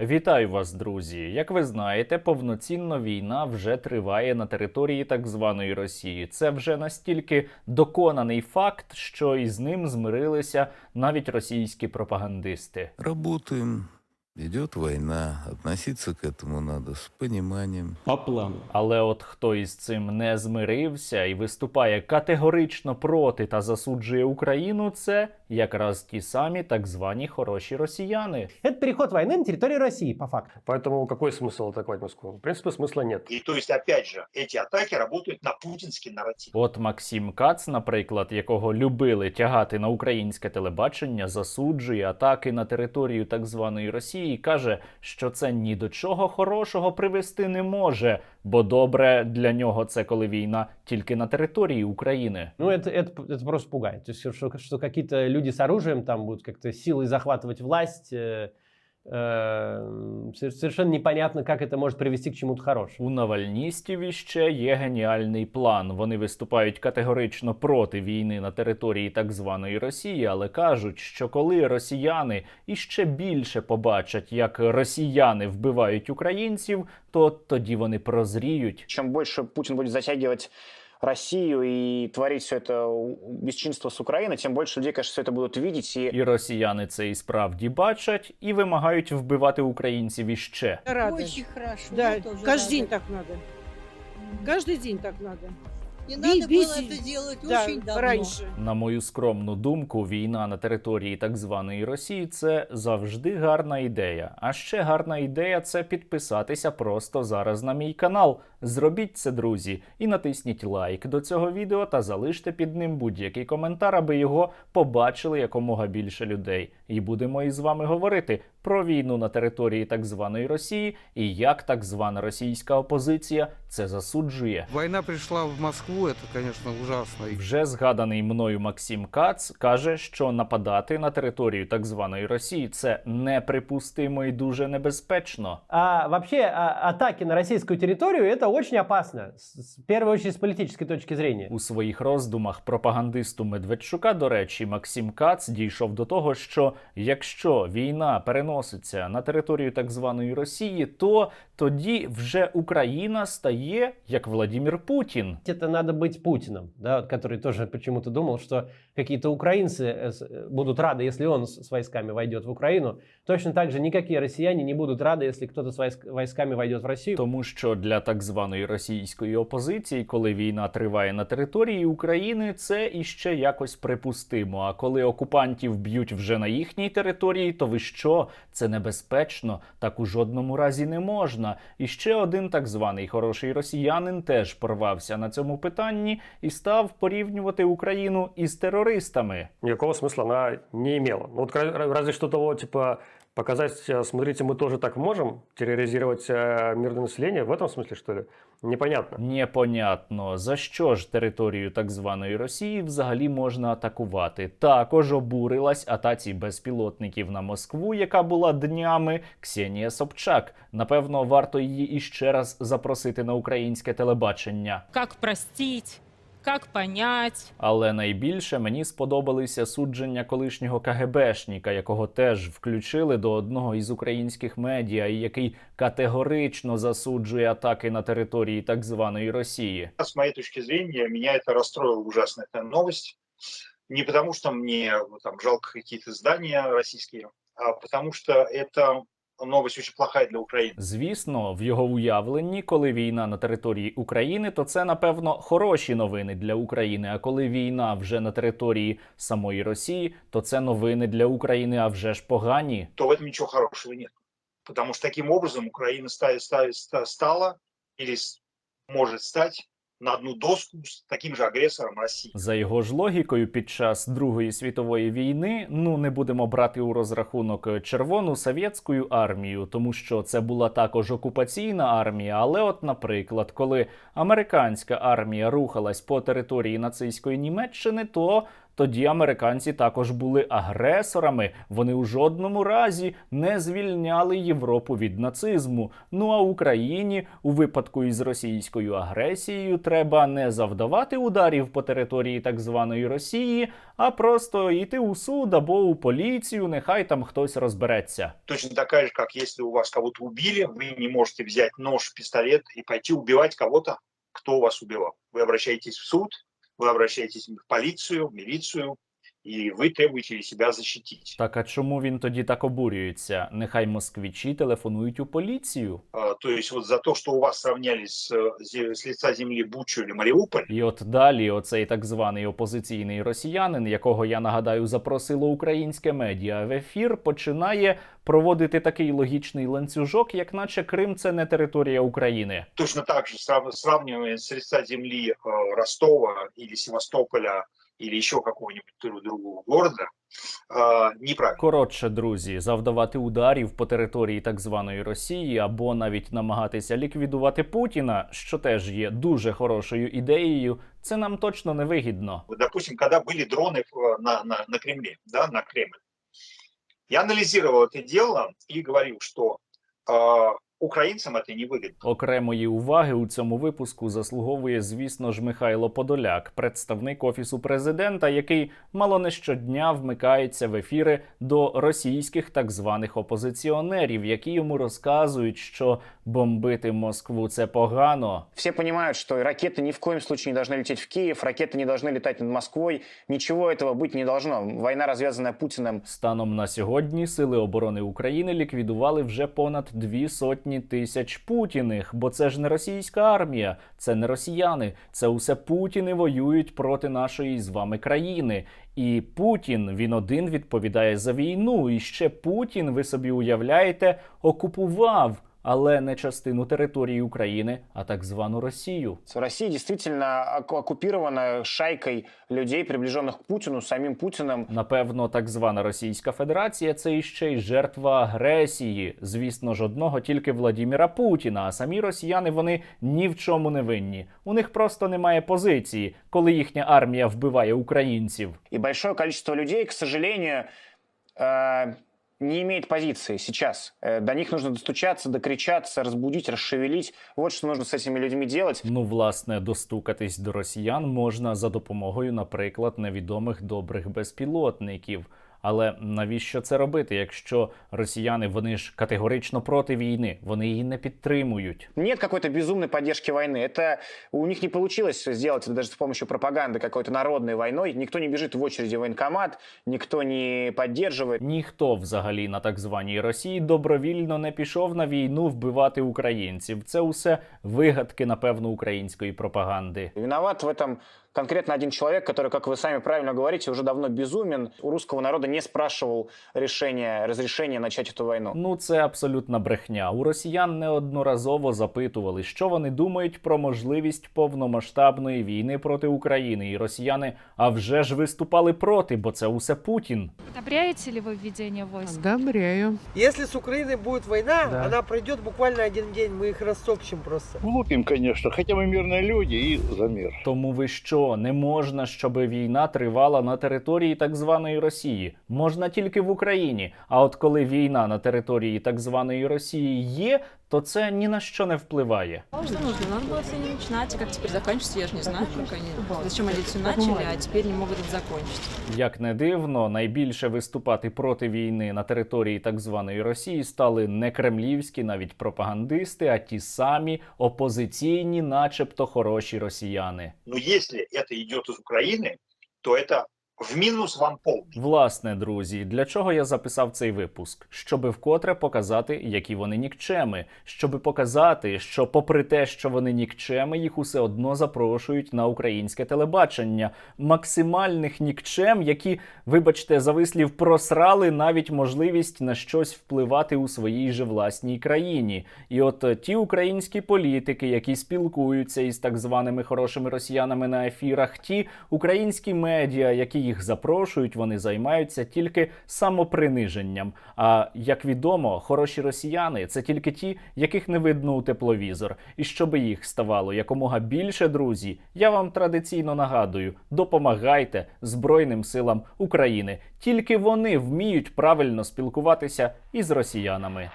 Вітаю вас, друзі! Як ви знаєте, повноцінно війна вже триває на території так званої Росії. Це вже настільки доконаний факт, що із ним змирилися навіть російські пропагандисти. Работаем. Идет война. Относиться к этому надо с пониманием. По плану. Але от хто із цим не змирився і виступає категорично проти та засуджує Україну, це якраз ті самі так звані хороші росіяни. Это переход войны на территорию России, по факту. Поэтому какой смысл атаковать Москву? В принципе, смысла нет. И то есть, опять же, эти атаки работают на путинский нарратив. От Максим Кац, наприклад, якого любили тягати на українське телебачення, засуджує атаки на територію так званої Росії, і каже, що це ні до чого хорошого привести не може, бо добре для нього це коли війна тільки на території України. Ну, это, это, это просто пугает. То есть, что, что какие-то люди с оружием там будут как-то силой захватывать власть, э, э, сер- совершенно непонятно, как это может привести к чему-то хорошему. У навальністів іще є геніальний план. Вони виступають категорично проти війни на території так званої Росії, але кажуть, що коли росіяни іще більше побачать, як росіяни вбивають українців, то тоді вони прозріють. чем больше Путин будет затягивать Россию и творить все это бесчинство с Украиной, тем больше людей, конечно, все это будут видеть. И І росіяни це і справді бачать і вимагають вбивати українців іще. Рада. Очень хорошо. Да, я тоже каждый день рада. так надо. Каждый день так надо. Не Ви- надо было это делать Да, очень давно. раньше. На мою скромну думку, війна на території так званої Росії це завжди гарна ідея. А ще гарна ідея це підписатися просто зараз на мій канал. Зробіть це, друзі, і натисніть лайк до цього відео та залиште під ним будь-який коментар, аби його побачили якомога більше людей. І будемо із вами говорити про війну на території так званої Росії і як так звана російська опозиція це засуджує. Война пришла в Москву, это, конечно, ужасно. И Вже згаданий мною Максим Кац каже, що нападати на територію так званої Росії це неприпустимо і дуже небезпечно. А вообще а, атаки на российскую территорию это очень опасно. С, с- в первую очередь с политической точки зрения. У своїх роздумах пропагандисту Медведчука, до речі, Максим Кац дійшов до того, що якщо війна переноситься на територію так званої Росії, то тоді вже Україна стає як Владімір Путін. Это надо быть Путиным, да, вот который тоже почему-то думал, что какие-то украинцы э, с- э, будут рады, если он с, с войсками войдет в Украину. Точно так же никакие россияне не будут рады, если кто-то с войск- войсками войдет в Россию. Тому що для так званої російської опозиції, коли війна триває на території України, це іще якось припустимо. А коли окупантів б'ють вже на їхній території, то ви що? Це небезпечно, так у жодному разі не можна. І ще один так званий хороший росіянин теж порвався на цьому питанні і став порівнювати Україну із терористами. Ніякого смисла вона не мала. Ну, от разве що того, типа, показать, э, смотрите, мы тоже так можем терроризировать э, мирное население, в этом смысле, что ли? Непонятно. Непонятно, за що ж територію так званої Росії взагалі можна атакувати. Також обурилась атаці безпілотників на Москву, яка була днями Ксенія Собчак. Напевно, варто її іще раз запросити на українське телебачення. как простить, как понять. Але найбільше мені сподобалися судження колишнього КГБшника, якого теж включили до одного із українських медіа, і який категорично засуджує атаки на території так званої Росії. С моей точки зрения, меня это расстроила ужасно эта новость. Не потому, что мне ну, там жалко какие-то здания российские, а потому что это новость очень плохая для Украины. Звісно, в його уявленні, коли війна на території України, то це напевно хороші новини для України. А коли війна вже на території самої Росії, то це новини для України, а вже ж погані. То в этом ничего хорошего нет. Потому что таким образом Украина ста- ста- ста- стала или может стать на одну доску з таким же агресором Росії. За його ж логікою, під час Другої світової війни, ну не будемо брати у розрахунок червону совєтську армію, тому що це була також окупаційна армія. Але, от, наприклад, коли американська армія рухалась по території нацистської Німеччини, то тоді американці також були агресорами. Вони у жодному разі не звільняли Європу від нацизму. Ну а Україні у випадку із російською агресією треба не завдавати ударів по території так званої Росії, а просто йти у суд або у поліцію. Нехай там хтось розбереться. Точно такая же, как если у вас кого-то убили, вы не можете взять нож, пистолет и пойти убивать кого-то, кто вас убивал. Вы обращаетесь в суд, вы обращаетесь в полицию, в милицию, и вы требуете себя защитить. Так а чому він тоді так обурюється? Нехай москвичі телефонують у поліцію. А, То есть вот за то, что у вас сравняли с, э, зе- с лица земли Бучу или Мариуполь, І от далі, оцей так званий опозиційний росіянин, якого я нагадаю, запросило українське медіа в ефір, починає проводити такий логічний ланцюжок, як наче Крим це не територія України. точно так же срав- сравнивая с лица земли э, Ростова или Севастополя или еще какого-нибудь друг- другого города, э, неправильно. Коротше, друзі, завдавати ударів по території так званої Росії або навіть намагатися ліквідувати Путіна, що теж є дуже хорошою ідеєю, це нам точно не вигідно. Вот, допустим, когда были дроны э, на, на, на Кремле, да, на Кремль, я анализировал это дело и говорил, что э, украинцам это невыгодно. Окремої уваги у цьому випуску заслуговує, звісно ж, Михайло Подоляк, представник офісу президента, який мало не щодня вмикається в ефіри до російських так званих опозиціонерів, які йому розказують, що бомбити Москву це погано. Все понимают, что и ракеты ни в коем случае не должны лететь в Киев, ракеты не должны летать над Москвой. Ничего этого быть не должно. Война, развязанная Путиным, Станом на сьогодні сили оборони України ліквідували вже понад дві сотні тисяч путіних, бо це ж не російська армія, це не росіяни, це усе путіни воюють проти нашої з вами країни. І Путін він один відповідає за війну. І ще Путін, ви собі уявляєте, окупував, але не частину території України, а так звану Росію. Россия действительно оку- оккупирована шайкой людей, приближенных к Путину, самим Путиным. Напевно, так звана Російська Федерація це іще й жертва агресії. Звісно ж, одного тільки Владіміра Путіна. А самі росіяни вони ні в чому не винні. У них просто немає позиції, коли їхня армія вбиває українців. И большое количество людей, к сожалению, э, не имеет позиции сейчас. Э, До них нужно достучаться, докричаться, разбудить, расшевелить. Вот що нужно з цими людьми делать. Ну, власне, достукатись до росіян можна за допомогою, наприклад, невідомих добрих безпілотників. Але навіщо це робити, якщо росіяни вони ж категорично проти війни, вони її не підтримують? Нет какой-то безумной поддержки войны. Это у них не получилось сделать это даже с помощью пропаганды какой-то народной войной. Никто не бежит в очереди в военкомат, никто не поддерживает. Ніхто взагалі на так званій Росії добровільно не пішов на війну вбивати українців. Це усе вигадки, напевно, української пропаганди. Виноват в этом конкретно один человек, который, как вы сами правильно говорите, уже давно безумен. У русского народа не спрашивал решения, разрешения начать эту войну. Ну, це абсолютна брехня. У росіян неодноразово запитували, що вони думають про можливість повномасштабної війни проти України. І росіяни а вже ж виступали проти, бо це усе Путін. Одобряете ли вы введение войск? Одобряю. Если с Украиной будет война, Да. она пройдет буквально один день, мы их растопчем просто. Глупим, конечно, хотя мы мирные люди и за мир. Тому ви що Не можна, щоб війна тривала на території так званої Росії? Можна тільки в Україні. А от коли війна на території так званої Росії є, то це ні на що не впливає. Что нужно? Надо было все не начинать. И как теперь заканчивается, я же не знаю, как они... Зачем они все начали, а теперь не могут это закончить. Як не дивно, найбільше виступати проти війни на території так званої Росії стали не кремлівські, навіть пропагандисти, а ті самі опозиційні, начебто хороші росіяни. Но если это идет из Украины, то это в минус вам полный. Власне, друзі, для чого я записав цей випуск? Щоби вкотре показати, які вони нікчеми, щоби показати, що, попри те, що вони нікчеми, їх усе одно запрошують на українське телебачення. Максимальних нікчем, які, вибачте, за вислів, просрали навіть можливість на щось впливати у своїй же власній країні. І от е, ті українські політики, які спілкуються із так званими хорошими росіянами на ефірах, ті українські медіа, які їх запрошують, вони займаються тільки самоприниженням. А як відомо, хороші росіяни це тільки ті, яких не видно у тепловізор. І щоб їх ставало якомога більше, друзі, я вам традиційно нагадую: допомагайте Збройним силам України. Тільки вони вміють правильно спілкуватися із росіянами.